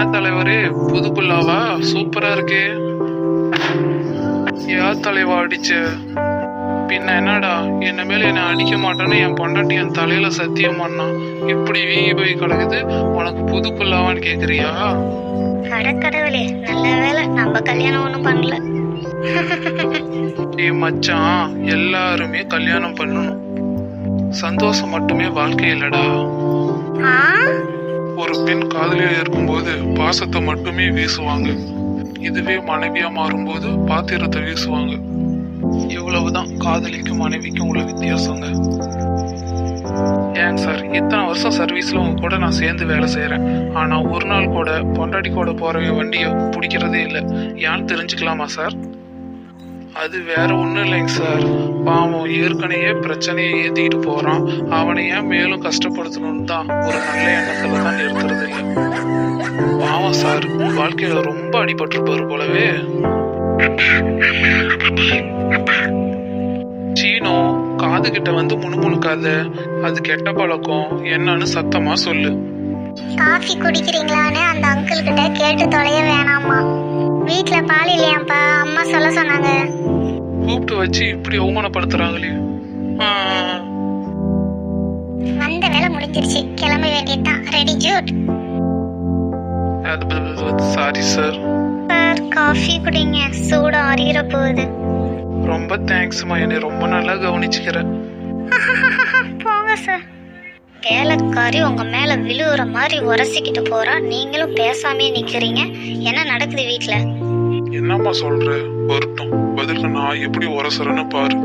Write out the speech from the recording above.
என்ன தலைவரே? புது புல்லாவா சூப்பரா இருக்கே. யா தலைவா அடிச்ச? பின்ன என்னடா? என்ன மேல என்ன அடிக்க மாட்டேன்னு என் பொண்டாட்டி என் தலையில சத்தியம் பண்ணான் இப்படி வீங்கி போய் கிடக்குது. உனக்கு புது புல்லாவான்னு கேக்குறியா அடக்கடவுளே நல்ல வேளை. நம்ம கல்யாணம் ஒன்றும் பண்ணல. ஏய் மச்சான். எல்லாருமே கல்யாணம் பண்ணணும். சந்தோஷம் மட்டுமே வாழ்க்கை இல்லடா பெண் காதலியா இருக்கும்போது பாசத்தை மட்டுமே வீசுவாங்க. இதுவே மனைவியா மாறும்போது பாத்திரத்தை வீசுவாங்க. இவ்வளவுதான் காதலிக்கும் மனைவிக்கும் உள்ள வித்தியாசங்க. ஏங்க சார்? இத்தனை வருஷம் சர்வீஸ்ல உங்க கூட நான் சேர்ந்து வேலை செய்யறேன் ஆனா ஒரு நாள் கூட பொண்டாட்டி கூட போறவன் வண்டியை பிடிக்கிறதே இல்லை. ஏன்னு தெரிஞ்சுக்கலாமா சார்? அது வேற ஒன்றும் இல்லைங்க சார். பாவம் ஏற்கனவே பிரச்சனையை ஏற்றிட்டு போகிறான் அவனை ஏன் மேலும் கஷ்டப்படுத்தணும்னு தான் ஒரு நல்ல எண்ணத்தில் தான் நிறுத்துறது இல்லை. பாவம் சார் வாழ்க்கையில் ரொம்ப அடிபட்டிருப்பார் போலவே. சீனோ காது கிட்ட வந்து முணுமுணுக்காத அது கெட்ட பழக்கம் என்னன்னு சத்தமா சொல்லு. காஃபி குடிக்கிறீங்களான்னு அந்த அங்கிள் கிட்ட கேட்டு தொலைய வேணாமா வீட்ல பால் இல்லையாப்பா அம்மா சொல்ல சொன்னாங்க. கூப்பிட்டு வச்சு இப்படி அவமானப்படுத்துறாங்களே. வந்த வேலை முடிஞ்சிருச்சு. கிளம்ப வேண்டியதுதான். ரெடி ஜூட் சாரி சார் சார் காஃபி குடிங்க. சூடு ஆறிற போகுது. ரொம்ப தேங்க்ஸ்மா என்னை ரொம்ப நல்லா கவனிச்சுக்கிறேன் போங்க சார் வேலைக்காரி உங்க மேல விழுவுற மாதிரி உரசிக்கிட்டு போறா. நீங்களும் பேசாமே நிக்கிறீங்க. என்ன நடக்குது வீட்ல? என்னம்மா சொல்ற? வருத்தம். பதிலுக்கு நான் எப்படி உரசுறேன்னு பாரு.